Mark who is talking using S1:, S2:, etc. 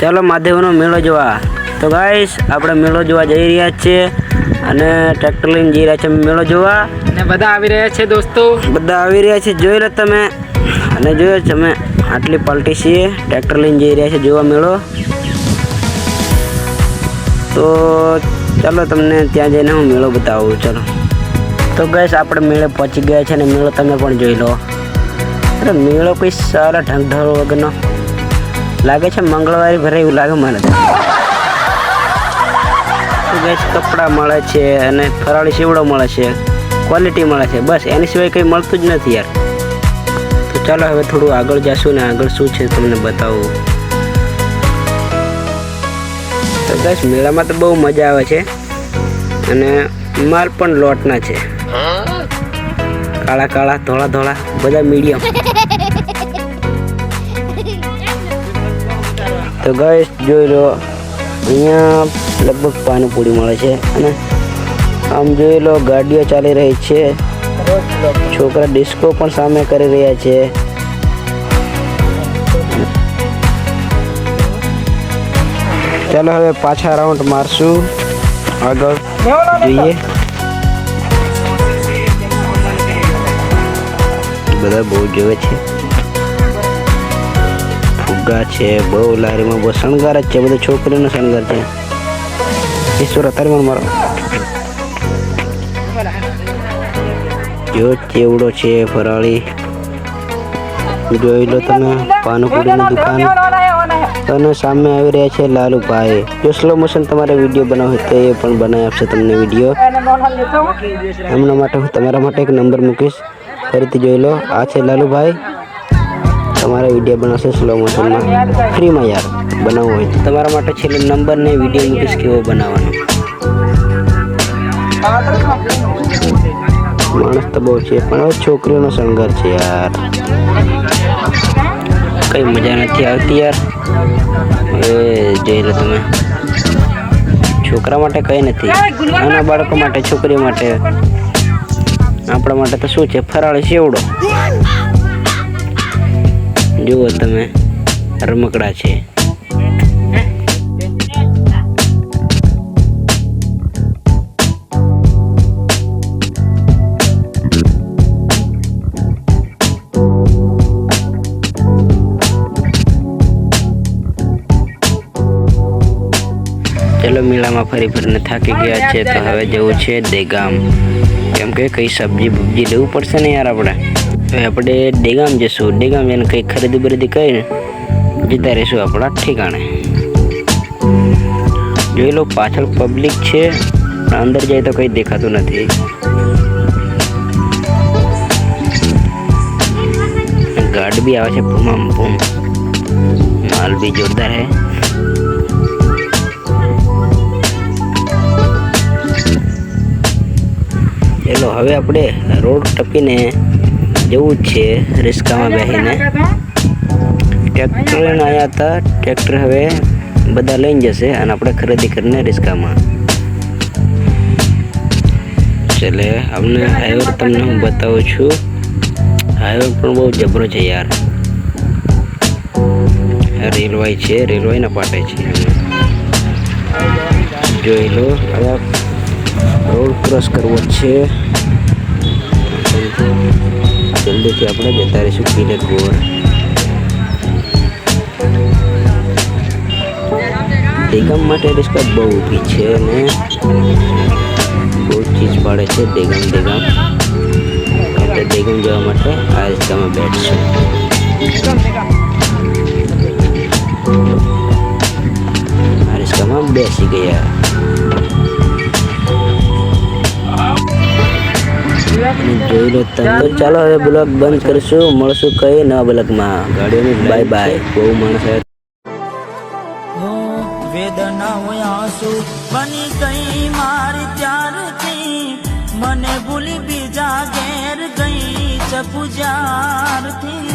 S1: ચાલો મહાદેવનો મેળો જોવા. તો ગાઈસ આપણે મેળો જોવા જઈ રહ્યા છીએ અને ટ્રેક્ટર લઈને જઈ રહ્યા છે મેળો જોવા.
S2: અને બધા આવી રહ્યા છે દોસ્તો.
S1: બધા આવી રહ્યા છે જોઈ લો તમે. અને જોયો છે અમે આટલી પાલટી છીએ ટ્રેક્ટર લઈને જઈ રહ્યા છે જોવા મેળો. તો ચાલો તમને ત્યાં જઈને હું મેળો બતાવું ચાલો. તો ગેસ આપણે મેળે પહોંચી ગયા છે અને મેળો તમે પણ જોઈ લો. અરે મેળો કોઈ સારા ઢંગ વગરનો. લાગે છે મંગળવારે ભરાય એવું લાગે મને. તો તો કપડાં મળે છે અને ફરાળી સીવડો મળે છે. ક્વોલિટી મળે છે. બસ એની સિવાય કંઈ મળતું જ નથી યાર. તો ચાલો હવે થોડું આગળ જશું ને આગળ શું છે તમને બતાવું. તો બસ મેળામાં તો બહુ મજા આવે છે. અને માલ પણ લોટના છે. કાળા કાળા ધોળા ધોળા બધા મીડિયમ તો ગઈશ જોઈ લો, અહીંયા લગભગ પાણીપુરી મળે છે અને આમ જોઈ લો, ગાડીઓ ચાલી રહી છે. છોકરા ડિસ્કો પણ સામે કરી રહ્યા છે. ચાલો હવે પાછા રાઉન્ડ મારશું. આગળ જોઈએ. બધા બહુ જોવે છે. ફુગ્ગા છે, બહુ લારીમાં બહુ શણગાર જ છે, બધો છોકરીનો શણગાર છે. ઈશ્વર, અત્યારે પણ મારો. જો ચેવડો છે, ફરાળી. જોઈ લો તમે પાનપુરીની દુકાન. અને સામે આવી રહ્યા છે લાલુભાઈ. જો સ્લો મોશન તમારે વીડિયો બનાવવો હોય તો એ પણ બનાવી આપશે તમને વીડિયો એમના માટે હું તમારા માટે એક નંબર મૂકીશ. ફરીથી જોઈ લો, આ છે લાલુભાઈ. તમારા વીડિયો બનાવશે સ્લો મોશનમાં ફ્રીમાં યાર, બનાવવું હોય તો. તમારા માટે છેલ્લે નંબર ને વીડિયો નોટિસ કેવો બનાવવાનો? માણસ તો બહુ છે, પણ હવે છોકરીઓનો સંઘર્ષ છે યાર. કઈ મજા નથી આવતી યાર. એ જોઈ લો તમે. છોકરા માટે કઈ નથી. નાના બાળકો માટે છોકરી માટે. આપણા માટે તો શું છે? ફરાળ સેવડો જુઓ તમે, રમકડા છે. ચલો મેળામાં ફરી ફરીને થાકી ગયા છે, તો હવે જવું છે દેગામ. કેમ કે કઈ સબ્જી બબ્જી લેવું પડશે ને યાર આપણે? હવે આપણે ડેગામ જઈશું. ડેગામ જઈને કંઈ ખરીદી બરીદી કરીને જતા રહીશું આપણા ઠેકાણે. જોઈ લો, પાછળ પબ્લિક છે. અંદર જાય તો કંઈ દેખાતું નથી. ગાર્ડ બી આવે છે ભૂમામ ભૂમ. માલ બી જોરદાર હે. ચલો, હવે આપણે રોડ ટપીને જવું જ છે રિસ્કામાં બેસીને ટ્રેક્ટર લઈને આવ્યા હતા. ટ્રેક્ટર હવે બધા લઈને જશે અને આપણે ખરીદી કરીને રિસ્કામાં. ચલે અમને હાઈવે તમને હું બતાવું છું. હાઈવે પણ બહુ જબરો છે યાર. રેલવાઈ છે રેલવાઈના પાટે છે જોઈ લો હવે રોડ ક્રોસ કરવો છે. જલ્દીથી આપણે જતા રહીશું કિલેટ ગોર દેગમ માટે રિસ્કા બહુ ઊભી છે અને બહુ ચીજ પાડે છે દેગમ દેગમ. એટલે દેગમ જવા માટે આ રિસ્કામાં બેઠશું. આ રિસ્કામાં બેસી ગયા. જોઈ લો તમે ચાલો હવે બ્લોગ બંધ કરશું. મળશું કઈ નવા બ્લોગમાં. ગાડીઓની બાય બાય બહુ માણસ
S3: વેદના હોય આંસુ બની ગઈ મારી ત્યારથી. મને ભૂલી બીજા ઘેર ગઈ ચપુજારથી